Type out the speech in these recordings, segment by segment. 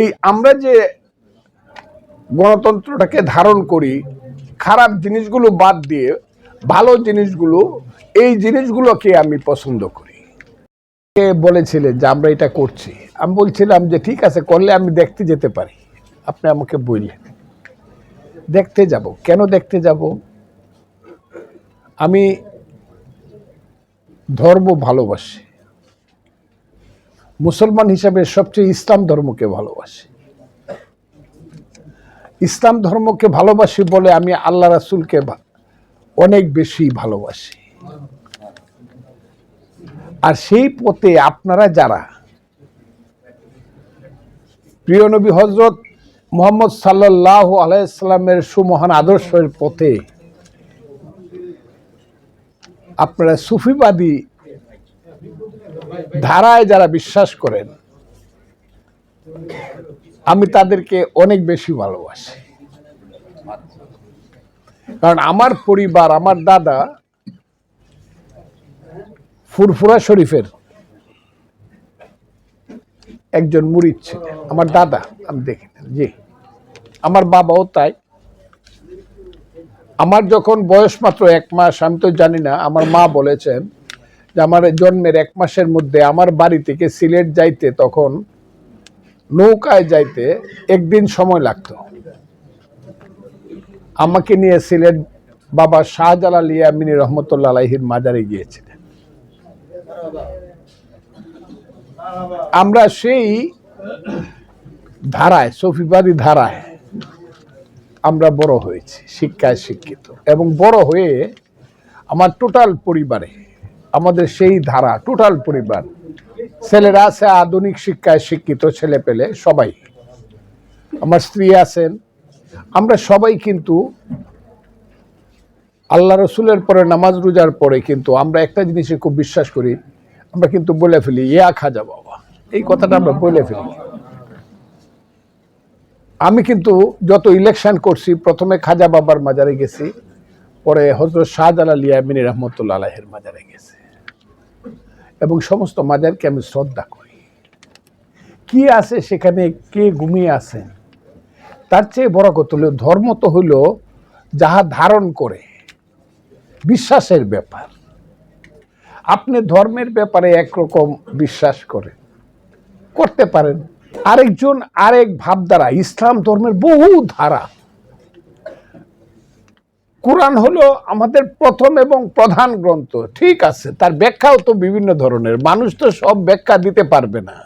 এই আমরা যে গণতন্ত্রটাকে ধারণ করি, খারাপ জিনিসগুলো বাদ দিয়ে ভালো জিনিসগুলো, এই জিনিসগুলোকে আমি পছন্দ করি। বলেছিলেন যে আমরা এটা করছি? আমি বলছিলাম যে ঠিক আছে, করলে আমি দেখতে যেতে পারি। আপনি আমাকে বললেন। দেখতে যাব। কেন দেখতে যাব? আমি ধর্ম ভালোবাসি। মুসলমান হিসাবে সবচেয়ে ইসলাম ধর্মকে ভালোবাসি। ইসলাম ধর্মকে ভালোবাসি বলে আমি আল্লাহ রাসুলকে অনেক বেশি ভালোবাসি। আর সেই পথে আপনারা যারা, প্রিয় নবী হজরত মোহাম্মদ সাল্লাহ আলাইসাল্লামের সুমহান আদর্শের পথে আপনারা সুফিবাদী ধারায় যারা বিশ্বাস করেন, আমি তাদেরকে অনেক বেশি ভালোবাসি। কারণ আমার পরিবার, আমার দাদা ফুরফুরা শরীফের একজন মুরিদ ছিলেন আমার দাদা, আমি দেখি জি। আমার বাবাও তাই। আমার যখন বয়স মাত্র এক মাস, আমি তো জানি না, আমার মা বলেছেন যে আমার জন্মের এক মাসের মধ্যে আমার বাড়ি থেকে সিলেট যাইতে তখন নৌকায় যাইতে একদিন সময় লাগতো। আমাকে নিয়ে সিলেট বাবা শাহজালাল ইয়ামিনী রহমতুল্লাহ আলাইহির মাজারে গিয়েছিলেন। আমরা সেই ধারায়, সফিবাদী ধারায় আমরা বড় হয়েছি, শিক্ষায় শিক্ষিত এবং বড় হয়ে আমার টোটাল পরিবারে আমাদের সেই ধারা টোটাল পরিবার। ছেলেরা আছে, আধুনিক শিক্ষায় শিক্ষিত, ছেলে পেলে সবাই। আমার স্ত্রী আছেন। আমরা সবাই কিন্তু আল্লাহ রসুলের পরে, নামাজ রোজার পরে কিন্তু আমরা একটা জিনিসে খুব বিশ্বাস করি, আমরা কিন্তু বলে ফেলি, ইয়া খাজা বাবা। এই কথাটা আমরা বলে ফেলি। আমি কিন্তু যত ইলেকশন করছি, প্রথমে খাজা বাবার মাজারে গেছি, পরে হজরত শাহজালাল ইয়ামিনী রহমতুল্লাহ আলাহের মাজারে গেছি। এবং সমস্ত মাজারকে আমি শ্রদ্ধা করি। কি আছে সেখানে? কে ঘুমিয়ে আছেন তার চেয়ে বড় কথা হলো, ধর্ম তো হইল যাহা ধারণ করে, বিশ্বাসের ব্যাপার। আপনি ধর্মের ব্যাপারে একরকম বিশ্বাস করেন করতে পারেন। আরেকজন আরেক ভাবধারা, ইসলাম ধর্মের বহু ধারা। কোরআন হলো আমাদের প্রথম এবং প্রধান গ্রন্থ। ঠিক আছে, তার ব্যাখ্যাও তো বিভিন্ন ধরনের। মানুষ তো সব ব্যাখ্যা দিতে পারবে না।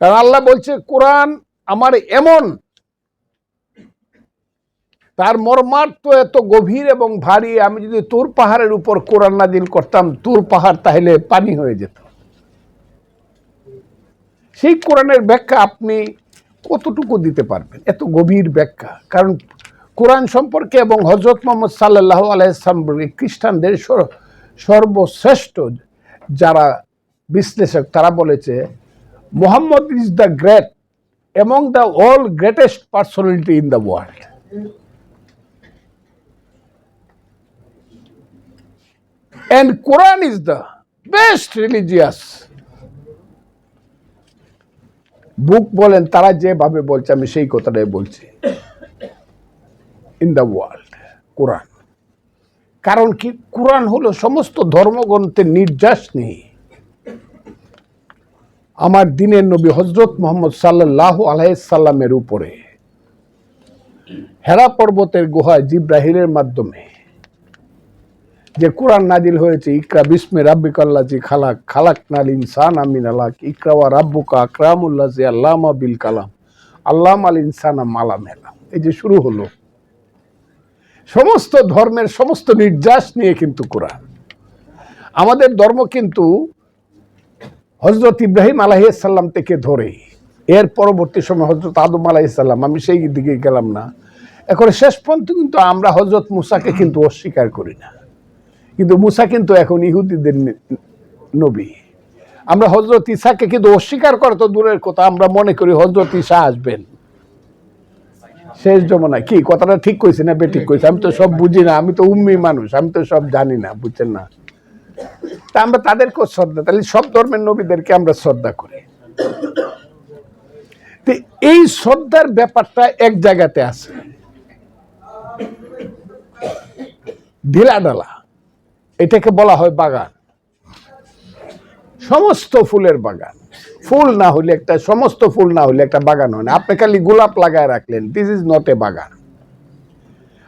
কারণ আল্লাহ বলছে, কোরআন আমার এমন। তার মর্মার্থ এত গভীর এবং ভারী, আমি যদি তুর পাহাড়ের উপর কোরআন নাজিল করতাম, তুর পাহাড় তাহলে পানি হয়ে যেত। সেই কোরআনের ব্যাখ্যা আপনি কতটুকু দিতে পারবেন? এত গভীর ব্যাখ্যা। কারণ কোরআন সম্পর্কে এবং হজরত মোহাম্মদ সাল্লাহ আলাইসলাম খ্রিস্টানদের সর্বশ্রেষ্ঠ যারা বিশ্লেষক, তারা বলেছে, Mohammad is the great among the all greatest personality in the world and Quran is the best religious. Book বলেন, তারা যেভাবে বলছে, আমি সেই কথাটাই বলছি। ইন দ্য ওয়ার্ল্ড কোরআন কারণ কি কোরআন হলো সমস্ত ধর্মগ্রন্থের নির্যাস নেই আমার দিনের নবী হজরত মোহাম্মদ সাল্লাহ আলাইসাল্লামের উপরে হেরা পর্বতের গুহায় জিব্রাহিলের মাধ্যমে, যে কোরআন নাজিল হয়েছে, ইকরা বিসমে রাব্বিকাল্লাজি খালাক খালাক নাল ইনসান আমিন আলাক, ইকরা ওয়া রাব্বুকা আকরামুল্লাজি আল্লামা বিল কালাম, আল্লাম আল ইনসানা মালাম এলাম এই যে শুরু হলো। সমস্ত ধর্মের সমস্ত নির্যাস নিয়ে কিন্তু কোরআন। আমাদের ধর্ম কিন্তু হজরত ইব্রাহিম আলাহিসাল্লাম থেকে ধরে এর পরবর্তী সময় হজরত আদম আলাহিসাল্লাম আমি সেই দিকে গেলাম না। এখন শেষ পর্যন্ত কিন্তু আমরা হজরত মুসাকে কিন্তু অস্বীকার করি না। কিন্তু মুসা কিন্তু এখন ইহুদিদের নবী। আমরা হজরত ইসাকে কিন্তু অস্বীকার করা তো দূরের কথা, আমরা মনে করি হজরত ইসা আসবেন। শেষ জমানায় কি, কথাটা ঠিক কইছে না বেঠিক কইছে? আমি তো সব বুঝি না, আমি তো উম্মি মানুষ, আমি তো সব জানি না, বুঝছেন না? তা আমরা তাদেরকেও শ্রদ্ধা, তাহলে সব ধর্মের নবীদেরকে আমরা শ্রদ্ধা করি। এই শ্রদ্ধার ব্যাপারটা এক জায়গাতে আছে। ঢিলাডালা এটাকে বলা হয় বাগান। সমস্ত ফুলের বাগান। ফুল না হলে একটা, সমস্ত ফুল না হলে একটা বাগান হয় না। আপনি খালি গোলাপ লাগায় রাখলেন দিস ইজ নট এ বাগান।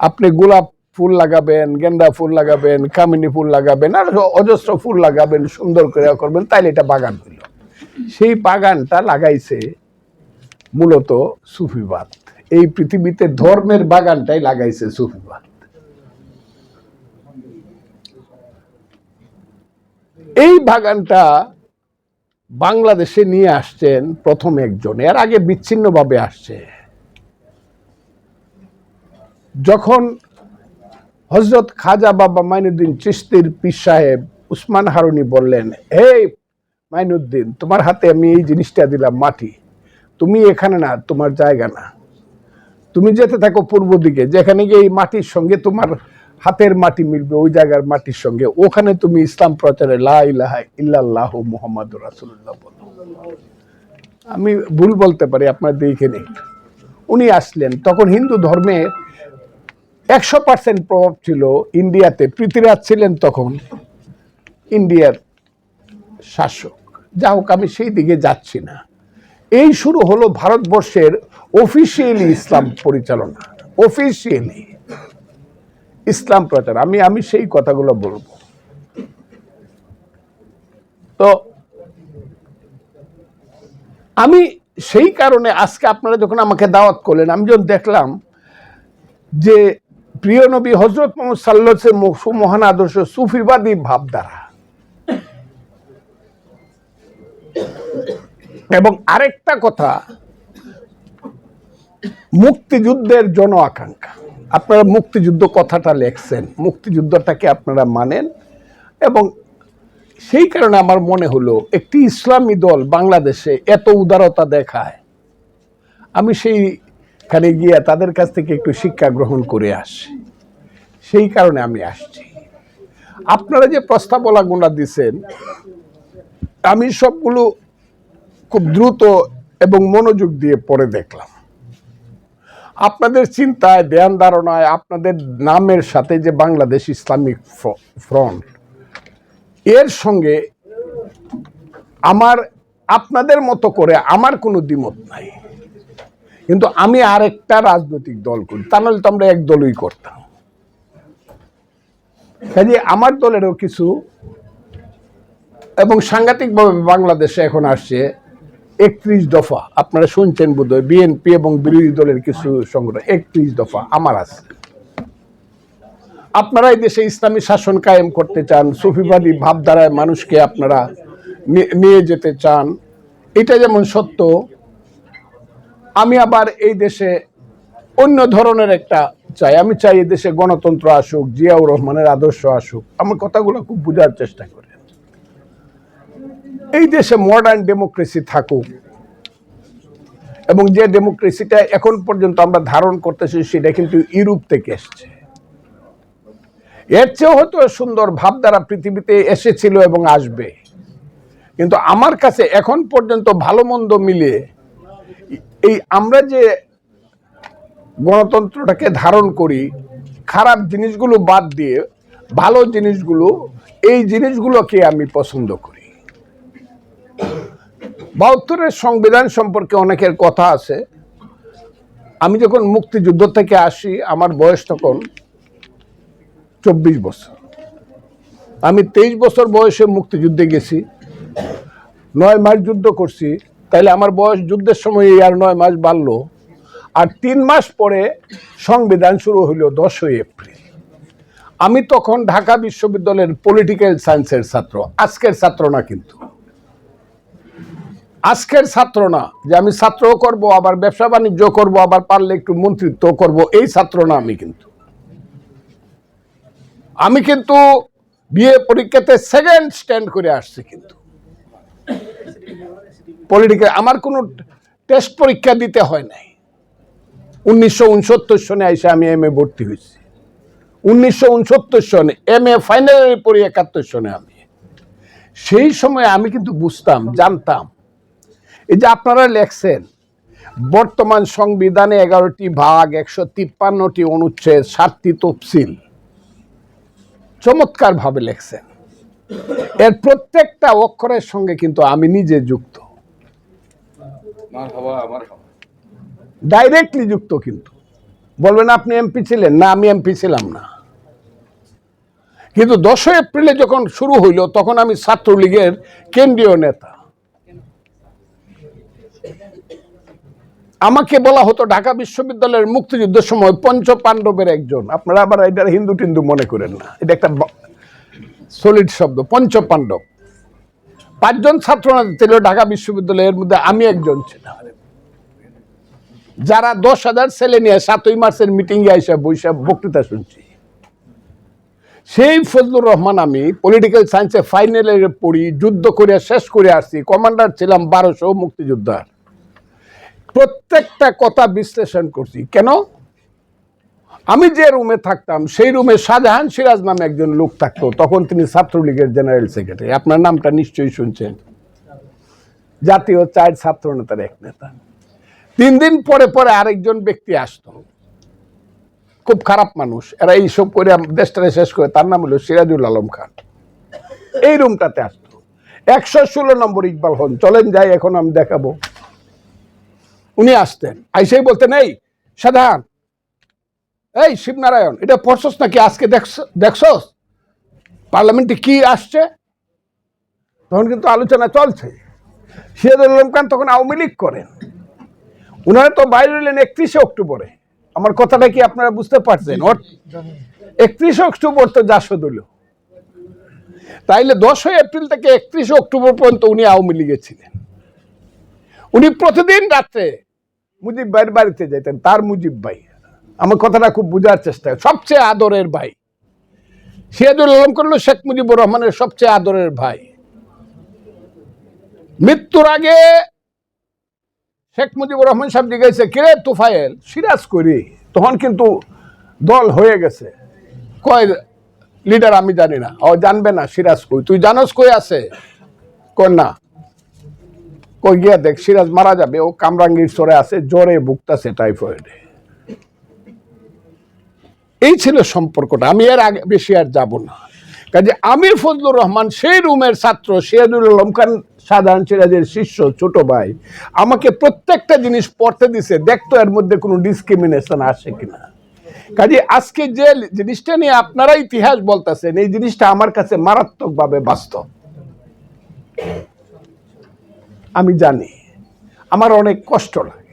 আপনি গোলাপ ফুল লাগাবেন, গেন্দা ফুল লাগাবেন, কামিনী ফুল লাগাবেন, আর অজস্র ফুল লাগাবেন, সুন্দর করে করবেন, তাইলে এটা বাগান হইল। সেই বাগানটা লাগাইছে মূলত সুফিবাদ। এই পৃথিবীতে ধর্মের বাগানটাই লাগাইছে সুফিবাদ। এই বাগানটা বাংলাদেশে নিয়ে আসছেন প্রথম একজন। এর আগে বিচ্ছিন্নভাবে আসছে। যখন হজরত খাজা বাবা মাইনুদ্দিন চিস্তির পীর সাহেব উসমান হারুনি বললেন হে মাইনুদ্দিন, তোমার হাতে আমি এই জিনিসটা দিলাম মাটি। তুমি এখানে না, তোমার জায়গা না। তুমি যেতে থাকো পূর্ব দিকে, যেখানে গিয়ে এই মাটির সঙ্গে তোমার হাতের মাটি মিলবে ওই জায়গার মাটির সঙ্গে। ওখানে তুমি ইসলাম প্রচারে লা ইলাহা ইল্লাল্লাহ মুহাম্মদ রাসূলুল্লাহ বলো। আমি ভুল বলতে পারি, আপনার দেখে নেই উনি আসলেন, তখন হিন্দু ধর্মে একশো পার্সেন্ট প্রভাব ছিল ইন্ডিয়াতে। পৃথিরাজ ছিলেন তখন ইন্ডিয়ার শাসক। যা হোক, আমি সেই দিকে যাচ্ছি না। এই শুরু হলো ভারতবর্ষের অফিসিয়ালি ইসলাম পরিচালনা। অফিসিয়ালি ইসলাম প্রচার, আমি আমি সেই কথাগুলো বলব। তো আমি সেই কারণে আজকে আপনারা যখন আমাকে দাওয়াত করলেন, আমি যখন দেখলাম যে প্রিয় নবী হজরত মোহাম্মদ সাল্লাসের সুমহান আদর্শ সুফিবাদী ভাবধারা। এবং আরেকটা কথা, মুক্তিযুদ্ধের জন আকাঙ্ক্ষা আপনারা মুক্তিযুদ্ধ কথাটা লেখছেন, মুক্তিযুদ্ধটাকে আপনারা মানেন এবং সেই কারণে আমার মনে হলো একটি ইসলামী দল বাংলাদেশে এত উদারতা দেখায়। আমি সেইখানে গিয়ে তাদের কাছ থেকে একটু শিক্ষা গ্রহণ করে আসি। সেই কারণে আমি আসছি। আপনারা যে প্রস্তাবনাগুলো দিছেন, আমি সবগুলো খুব দ্রুত এবং মনোযোগ দিয়ে পড়ে দেখলাম। আপনাদের চিন্তায়, ধ্যান ধারণায়, আপনাদের নামের সাথে যে বাংলাদেশ ইসলামিক ফ্রন্ট, এর সঙ্গে আমার, আপনাদের মতো করে আমার কোনো দ্বিমত নাই। কিন্তু আমি আরেকটা রাজনৈতিক দল করি, তা নাহলে তো আমরা এক দলই করতাম। কাজে আমার দলেরও কিছু, এবং সাংঘাতিকভাবে বাংলাদেশে এখন আসছে একত্রিশ দফা, আপনারা শুনছেন বোধহয় বিএনপি এবং বিরোধী দলের কিছু সংগঠন, একত্রিশ দফা, আমার আছে। আপনারা এই দেশে ইসলামী শাসন কায়েম করতে চান, সুফিবাদী ভাবধারায় মানুষকে আপনারা নিয়ে যেতে চান, এটা যেমন সত্য, আমি আবার এই দেশে অন্য ধরনের একটা চাই। আমি চাই এই দেশে গণতন্ত্র আসুক, জিয়াউর রহমানের আদর্শ আসুক। আমার কথাগুলো খুব বোঝার চেষ্টা করেন এই দেশে মডার্ন ডেমোক্রেসি থাকুক। এবং যে ডেমোক্রেসিটা এখন পর্যন্ত আমরা ধারণ করতেছি, সেটা কিন্তু ইউরোপ থেকে এসছে। এর চেয়েও হয়তো সুন্দর ভাবধারা পৃথিবীতে এসেছিল এবং আসবে। কিন্তু আমার কাছে এখন পর্যন্ত ভালো মন্দ মিলিয়ে এই আমরা যে গণতন্ত্রটাকে ধারণ করি, খারাপ জিনিসগুলো বাদ দিয়ে ভালো জিনিসগুলো, এই জিনিসগুলোকে আমি পছন্দ করি। বাহাত্তরের সংবিধান সম্পর্কে অনেকের কথা আছে। আমি যখন মুক্তিযুদ্ধ থেকে আসি, আমার বয়স তখন চব্বিশ বছর। আমি তেইশ বছর বয়সে মুক্তিযুদ্ধে গেছি। নয় মাস যুদ্ধ করছি। তাইলে আমার বয়স যুদ্ধের সময় আর নয় মাস বাড়লো। আর তিন মাস পরে সংবিধান শুরু হলো দশই এপ্রিল। আমি তখন ঢাকা বিশ্ববিদ্যালয়ের পলিটিক্যাল সায়েন্সের ছাত্র। আজকের ছাত্র না কিন্তু। আজকের ছাত্র না, যে আমি ছাত্রও করব, আবার ব্যবসা বাণিজ্য করব, আবার পারলে একটু মন্ত্রিত্ব করব, এই ছাত্র না আমি কিন্তু। আমি কিন্তু বিএ পরীক্ষাতে সেকেন্ড স্ট্যান্ড করে আসছি কিন্তু। পলিটিক্যাল আমার কোনো টেস্ট পরীক্ষা দিতে হয় নাই। উনিশশো উনসত্তর সনে এসে আমি এম এ ভর্তি হয়েছি উনিশশো উনসত্তর সনে এম এ ফাইনালে পড়ি একাত্তর সনে আমি। সেই সময় আমি কিন্তু বুঝতাম, জানতাম এই যে আপনারা লেখছেন, বর্তমান সংবিধানে এগারোটি ভাগ, একশো তিপ্পান্নটি অনুচ্ছেদ, সাতটি তফসিল। চমৎকার ভাবে লেখছেন। এর প্রত্যেকটা অক্ষরের সঙ্গে কিন্তু আমি নিজে যুক্ত। ডাইরেক্টলি যুক্ত কিন্তু। বলবেন, আপনি এমপি ছিলেন? না, আমি এমপি ছিলাম না। কিন্তু দশই এপ্রিলে যখন শুরু হইল, তখন আমি ছাত্রলীগের কেন্দ্রীয় নেতা। আমাকে বলা হতো ঢাকা বিশ্ববিদ্যালয়ের মুক্তিযুদ্ধের সময় পঞ্চ পাণ্ডবের একজন। আপনারা আবার এটা হিন্দু টিন্দু মনে করেন না। এটা একটা সলিড শব্দ পঞ্চ পাণ্ডব পাঁচজন ছাত্র ছিল ঢাকা বিশ্ববিদ্যালয়ের মধ্যে, আমি একজন ছিলাম। যারা দশ হাজার ছেলে নিয়ে সাতই মার্চের মিটিং এ এসে বৈশাখ বক্তৃতা শুনছি। সেই ফজলুর রহমান আমি পলিটিক্যাল সায়েন্সে ফাইনালে পড়ি, যুদ্ধ করে শেষ করে আসছি। কমান্ডার ছিলাম বারোশো মুক্তিযোদ্ধার। প্রত্যেকটা কথা বিশ্লেষণ করছি। কেন? আমি যে রুমে থাকতাম, সেই রুমে শাহজাহান সিরাজ নামে একজন লোক থাকতো। তখন তিনি ছাত্রলীগের জেনারেল সেক্রেটারি আপনার নামটা নিশ্চয়ই শুনছেন। জাতীয় চার ছাত্র নেতার এক নেতা। তিন দিন পরে পরে আরেকজন ব্যক্তি আসতো। খুব খারাপ মানুষ। এরা এইসব করে দেশটারে শেষ করে, তার নাম হলো সিরাজুল আলম খান। এই রুমটাতে আসতো। একশো ষোলো নম্বর ইকবাল হন। চলেন যাই, এখন আমি দেখাবো। উনি আসতেন। আইসেই বলতেন, এই, সাধারণ, এই শিবনারায়ণ, এটা পড়ছস নাকি আজকে দেখছ, দেখছস? পার্লামেন্টে কি আসছে? তখন কিন্তু আলোচনা চলছে। সিরাজুল আলম খান তখন আওয়ামী লীগ করেন। উনারা তো বাইরে এলেন একত্রিশে অক্টোবরে। আমার কথাটা কি আপনারা বুঝতে পারছেন? একত্রিশে অক্টোবর তো জাসদ হলো। তাইলে দশই এপ্রিল থেকে একত্রিশে অক্টোবর পর্যন্ত উনি আওয়ামী লীগে ছিলেন। উনি প্রতিদিন রাত্রে মুজিব ভাইয়ের বাড়িতে যেতেন তার মুজিব ভাই। আমার কথাটা খুব বোঝার চেষ্টা সবচেয়ে আদরের ভাই। সিরাজুল আলম করল শেখ মুজিবুর রহমানের সবচেয়ে আদরের ভাই। মৃত্যুর আগে শেখ মুজিবুর রহমান সাহেব জিজ্ঞাসা কিরে তুফায়েল, সিরাজ করি তখন কিন্তু দল হয়ে গেছে। কয়, লিডার আমি জানি না। ও জানবে না সিরাজ কই। তুই জানোস কই আছে? কই না। কই গিয়া দেখ, সিরাজ মারা যাবে, ও কামরাঙ্গির সরে আছে, জ্বরে ভুগতাছে টাইফয়েডে। এই ছিল সম্পর্কটা, আমি এর আগে বেশি আর যাব না। কাজে আমির ফজলুর রহমান, সেই রুমের ছাত্র, সিরাজুল আলম খান, সাধারণ সিরাজের শিষ্য, ছোট ভাই, আমাকে প্রত্যেকটা জিনিস পড়তে দিছে দেখতো এর মধ্যে কোনো ডিসক্রিমিনেশন আসে কিনা। কাজে আজকে যে জিনিসটা নিয়ে আপনারা ইতিহাস বলতেছেন, এই জিনিসটা আমার কাছে মারাত্মকভাবে বাস্তব। আমি জানি। আমার অনেক কষ্ট লাগে।